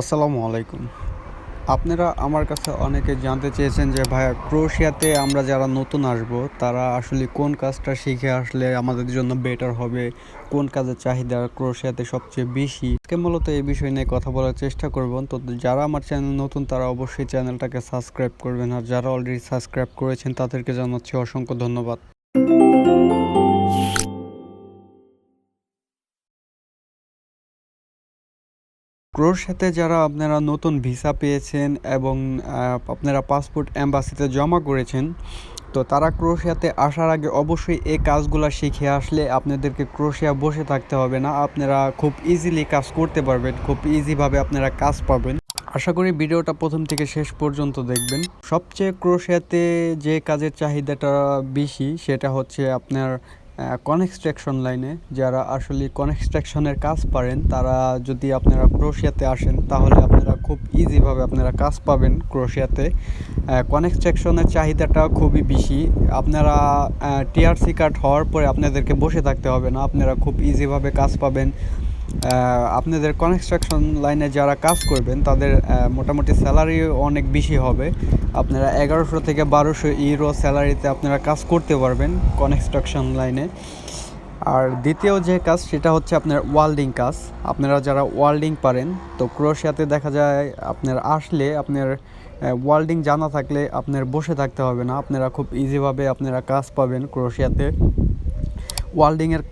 আসসালামু আলাইকুম। আপনারা আমার কাছে অনেকে জানতে চেয়েছেন যে, ভাইয়া ক্রোশিয়াতে আমরা যারা নতুন আসব, তারা আসলে কোন কাজটা শিখে আসলে আমাদের জন্য বেটার হবে? কোন কাজের চাহিদা ক্রোশিয়াতে সবচেয়ে বেশি? আজকে মূলত এই বিষয় নিয়ে কথা বলার চেষ্টা করব। তো যারা আমার চ্যানেল নতুন, তারা অবশ্যই চ্যানেলটাকে সাবস্ক্রাইব করবেন। আর যারা অলরেডি সাবস্ক্রাইব করেছেন, তাদেরকে জানাচ্ছি অসংখ্য ধন্যবাদ। ক্রোয়েশিয়াতে যারা আপনারা নতুন ভিসা পেয়েছেন এবং আপনারা পাসপোর্ট অ্যাম্বাসিতে জমা করেছেন, তো তারা ক্রোশিয়াতে আসার আগে অবশ্যই এই কাজগুলো শিখে আসলে আপনাদেরকে ক্রোশিয়া বসে থাকতে হবে না। আপনারা খুব ইজিলি কাজ করতে পারবেন, খুব ইজিভাবে আপনারা কাজ পাবেন। আশা করি ভিডিওটা প্রথম থেকে শেষ পর্যন্ত দেখবেন। সবচেয়ে ক্রোশিয়াতে যে কাজের চাহিদাটা বেশি, সেটা হচ্ছে আপনার কনস্ট্রাকশন লাইনে যারা আসলে কনস্ট্রাকশনের কাজ পারেন, তারা যদি আপনারা ক্রোশিয়াতে আসেন, তাহলে আপনারা খুব ইজিভাবে আপনারা কাজ পাবেন ক্রোশিয়াতে। কনস্ট্রাকশনের চাহিদাটা খুবই বেশি। আপনারা টিআরসি কার্ড হওয়ার পরে আপনাদেরকে বসে থাকতে হবে না। আপনারা খুব ইজিভাবে কাজ পাবেন। আপনাদের কনস্ট্রাকশন লাইনে যারা কাজ করবেন, তাদের মোটামুটি স্যালারি অনেক বেশি হবে। আপনারা এগারোশো থেকে বারোশো ইউরো স্যালারিতে আপনারা কাজ করতে পারবেন কনস্ট্রাকশন লাইনে আর দ্বিতীয় যে কাজ, সেটা হচ্ছে আপনার ওয়াল্ডিং কাজ। আপনারা যারা ওয়াল্ডিং পারেন, তো ক্রোশিয়াতে দেখা যায় আপনার আসলে আপনার ওয়াল্ডিং জানা থাকলে আপনার বসে থাকতে হবে না। আপনারা খুব ইজিভাবে আপনারা কাজ পাবেন ক্রোশিয়াতে। ওয়াল্ডিংয়ের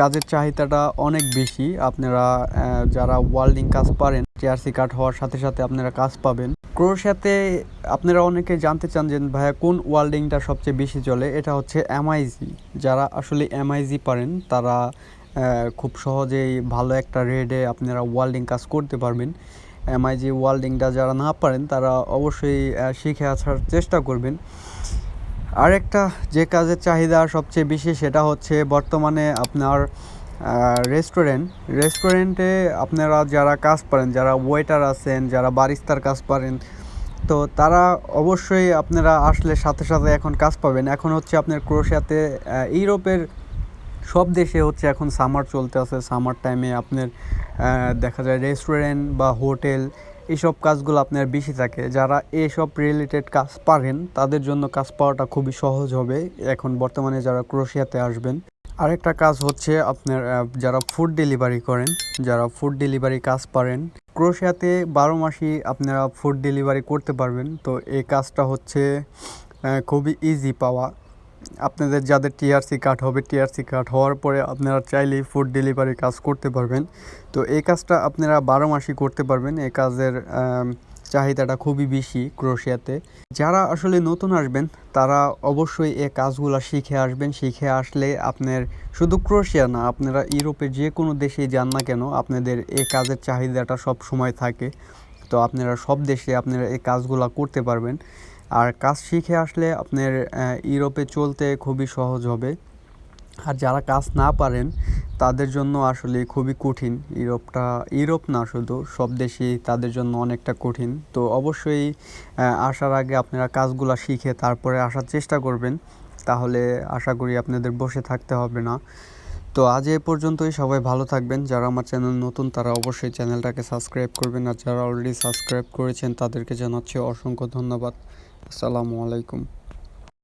কাজের চাহিদাটা অনেক বেশি। আপনারা যারা ওয়াল্ডিং কাজ পারেন টিআরসি কার্ড হওয়ার সাথে সাথে আপনারা কাজ পাবেন। ক্রোয়েশিয়াতে আপনারা অনেকে জানতে চান যে, ভাইয়া, কোন ওয়াল্ডিংটা সবচেয়ে বেশি চলে? এটা হচ্ছে এমআইজি যারা আসলে এমআইজি পারেন, তারা খুব সহজেই ভালো একটা রেডে আপনারা ওয়াল্ডিং কাজ করতে পারবেন। এমআইজি ওয়াল্ডিংটা যারা না পারেন, তারা অবশ্যই শিখে আসার চেষ্টা করবেন। আরেকটা যে কাজের চাহিদা সবচেয়ে বেশি সেটা হচ্ছে বর্তমানে আপনার রেস্টুরেন্ট রেস্টুরেন্টে আপনারা যারা কাজ পারেন, যারা ওয়েটার আছেন, যারা বারিস্তার কাজ পারেন, তো তারা অবশ্যই আপনারা আসলে সাথে সাথে এখন কাজ পাবেন। এখন হচ্ছে আপনার ক্রোশিয়াতে ইউরোপের সব দেশে হচ্ছে এখন সামার চলতে আছে সামার টাইমে আপনার দেখা যায় রেস্টুরেন্ট বা হোটেল এইসব কাজগুলো আপনার বেশি থাকে। যারা এইসব রিলেটেড কাজ পারেন, তাদের জন্য কাজ পাওয়াটা খুবই সহজ হবে এখন বর্তমানে যারা ক্রোশিয়াতে আসবেন। আরেকটা কাজ হচ্ছে আপনার যারা ফুড ডেলিভারি করেন, যারা ফুড ডেলিভারি কাজ পারেন, ক্রোশিয়াতে বারো মাসই আপনারা ফুড ডেলিভারি করতে পারবেন। তো এই কাজটা হচ্ছে খুবই ইজি পাওয়া। আপনাদের যাদের টিআরসি কার্ড হবে, টিআরসি কার্ড হওয়ার পরে আপনারা চাইলেই ফুড ডেলিভারি কাজ করতে পারবেন। তো এই কাজটা আপনারা বারো মাসই করতে পারবেন। এই কাজের চাহিদাটা খুবই বেশি ক্রোশিয়াতে। যারা আসলে নতুন আসবেন, তারা অবশ্যই এ কাজগুলো শিখে আসবেন। শিখে আসলে আপনার শুধু ক্রোশিয়া না, আপনারা ইউরোপের যে কোনো দেশেই যান না কেন, আপনাদের এই কাজের চাহিদাটা সব সময় থাকে। তো আপনারা সব দেশে আপনারা এই কাজগুলো করতে পারবেন। আর কাজ শিখে আসলে আপনার ইউরোপে চলতে খুবই সহজ হবে। আর যারা কাজ না পারেন, তাদের জন্য আসলে খুবই কঠিন। ইউরোপটা, ইউরোপ না শুধু, সব দেশেই তাদের জন্য অনেকটা কঠিন। তো অবশ্যই আসার আগে আপনারা কাজগুলো শিখে তারপরে আসার চেষ্টা করবেন। তাহলে আশা করি আপনাদের বসে থাকতে হবে না। তো আজ এ পর্যন্তই, সবাই ভালো থাকবেন। যারা আমার চ্যানেল নতুন, তারা অবশ্যই চ্যানেলটাকে সাবস্ক্রাইব করবেন। আর যারা অলরেডি সাবস্ক্রাইব করেছেন, তাদেরকে জানাচ্ছি অসংখ্য ধন্যবাদ। আসসালামু আলাইকুম।